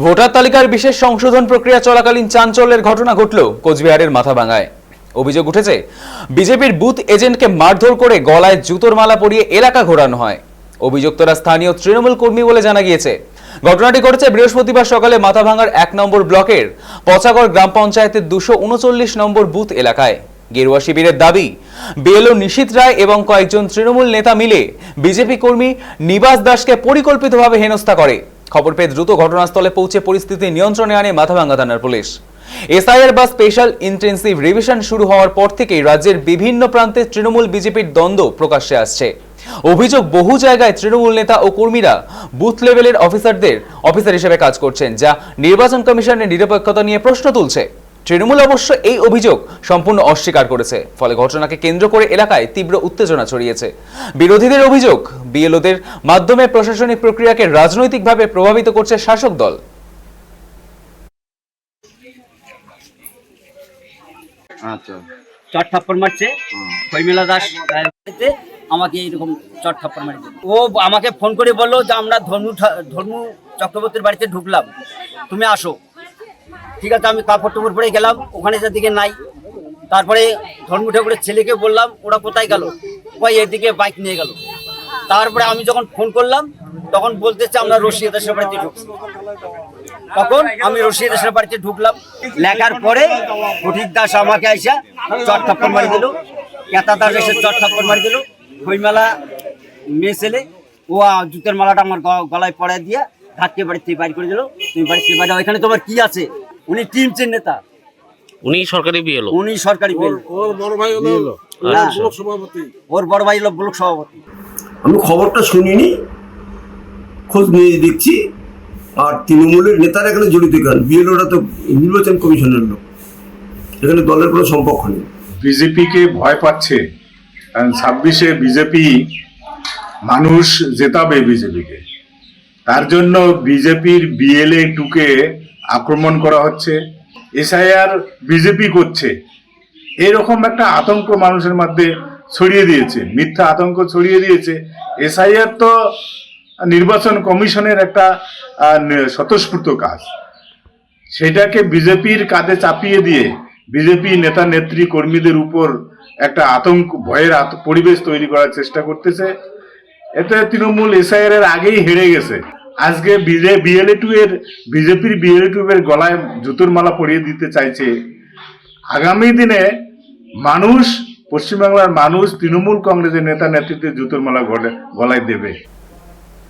Voter তালিকার বিশেষ সংশোধন প্রক্রিয়া চলাকালীন চাঞ্চল্যের ঘটনা ঘটল কোচবিহারের মাথাভাঙায়। অভিযোগ উঠেছে, বিজেপির বুথ এজেন্টকে মারধর করে গলায় জুতোর মালা পরিয়ে এলাকা ঘোরানো হয়। অভিযুক্তরা স্থানীয় তৃণমূল কর্মী বলে জানা গিয়েছে, ঘটনাটি ঘটেছে বৃহস্পতিবার সকালে মাথাভাঙার এক নম্বর ব্লকের পচাগড় গ্রাম পঞ্চায়েতের দুশো উনচল্লিশ নম্বর বুথ এলাকায়। গেরুয়া শিবিরের দাবি, বিএলও নিশীত রায় এবং কয়েকজন তৃণমূল নেতা মিলে বিজেপি কর্মী নিবাস দাসকে পরিকল্পিতভাবে হেনস্থা করে। খবর পেয়ে দ্রুত ঘটনাস্থলে পৌঁছে পরিস্থিতি নিয়ন্ত্রণে আনে মাথাভাঙ্গা থানার পুলিশ। এসআইআর বা স্পেশাল ইন্টেন্সিভ রিভিশন শুরু হওয়ার পর থেকেই রাজ্যের বিভিন্ন প্রান্তে তৃণমূল বিজেপির দ্বন্দ্ব প্রকাশ্যে আসছে। অভিযোগ বহু জায়গায় তৃণমূল নেতা ও কর্মীরা বুথ লেভেলের অফিসারদের, অফিসার হিসেবে কাজ করছেন, যা নির্বাচন কমিশনের নিরপেক্ষতা নিয়ে প্রশ্ন তুলছে। তৃণমূল অবশ্য এই অভিযোগ সম্পূর্ণ অস্বীকার করেছে। ফলে ঘটনাকে কেন্দ্র করে এলাকায় তীব্র উত্তেজনা ছড়িয়েছে। বিরোধীদের অভিযোগ বিএলওদের মাধ্যমে প্রশাসনিক প্রক্রিয়াকে রাজনৈতিকভাবে প্রভাবিত করছে শাসক দল। আচ্ছা। চট থাপ্পড় মারছে। দাস আমাকে এইরকম চট থাপ্পড় মারি। ও আমাকে ফোন করে বলল যে আমরা ধর্মু ধর্মু চক্রবর্তীর বাড়িতে ঢুকলাম। তুমি আসো। ঠিক আছে, আমি কাপড় টুপড় পরে গেলাম, ওখানে যাদিকে নাই। তারপরে ধর্মু ঠাকুরের ছেলেকে বললাম, ওরা কোথায় গেল? ওই এদিকে বাইক নিয়ে গেল। তারপরে আমি যখন ফোন করলাম, তখন বলতেছে, আমরা রশিয়া দেশের বাড়িতে ঢুকছি। তখন আমি রশিদ দাসের বাড়িতে ঢুকলাম। লেখার পরে ফটিক দাস আমাকে আইসা চট থাপ্পড় মারি দিল। কেতা দাস এসে চট থাপ্পড় মারি দিল। খইমেলা মেয়ে ছেলে, ও জুতের মালাটা আমার গলায় পড়ায় দিয়ে ধাক্কে বাড়িতে বাইর করে দিল। তুমি বাড়িতে বাইরে এখানে তোমার কি আছে? উনি টিমচের নেতা। উনি সরকারি বিএলও। উনি সরকারি পেল ওর বড় ভাই হলো ব্লক সভাপতি। ওর বড় ভাই হলো ব্লক সভাপতি। আমি খবরটা শুনিনি। খোঁজ নিয়ে দেখছি। আর তৃণমূলের নেতারা এখানে জড়িত কেন? বিএলওরা তো নির্বাচন কমিশনের লোক। এখানে দলের কোনো সম্পর্ক নেই। বিজেপিকে ভয় পাচ্ছে। কারণ ছাব্বিশে বিজেপি মানুষ জেতাবে বিজেপিকে। তার জন্য বিজেপির বিএলএ টুকে আক্রমণ করা হচ্ছে, এসআইআর বিজেপি করছে। এরকম একটা আতঙ্ক মানুষের মধ্যে ছড়িয়ে দিয়েছে, মিথ্যা আতঙ্ক ছড়িয়ে দিয়েছে। এসআইআর তো নির্বাচন কমিশনের একটা স্বতঃস্ফূর্ত কাজ। সেটাকে বিজেপির কাঁধে চাপিয়ে দিয়ে বিজেপি নেতা, নেত্রী, কর্মীদের উপর একটা আতঙ্ক, ভয়ের পরিবেশ তৈরি করার চেষ্টা করতেছে। এতে তৃণমূল এসআইআর এর আগেই হেরে গেছে। আজকে বিএলএ টু এর, বিজেপির বিএলএ টু এর গলায় জুতোর মালা পরিয়ে দিতে চাইছে। আগামী দিনে মানুষ, পশ্চিমবাংলার মানুষ, তৃণমূল কংগ্রেসের নেতা নেতৃত্বে জুতোর মালা গলে- গলায় দেবে।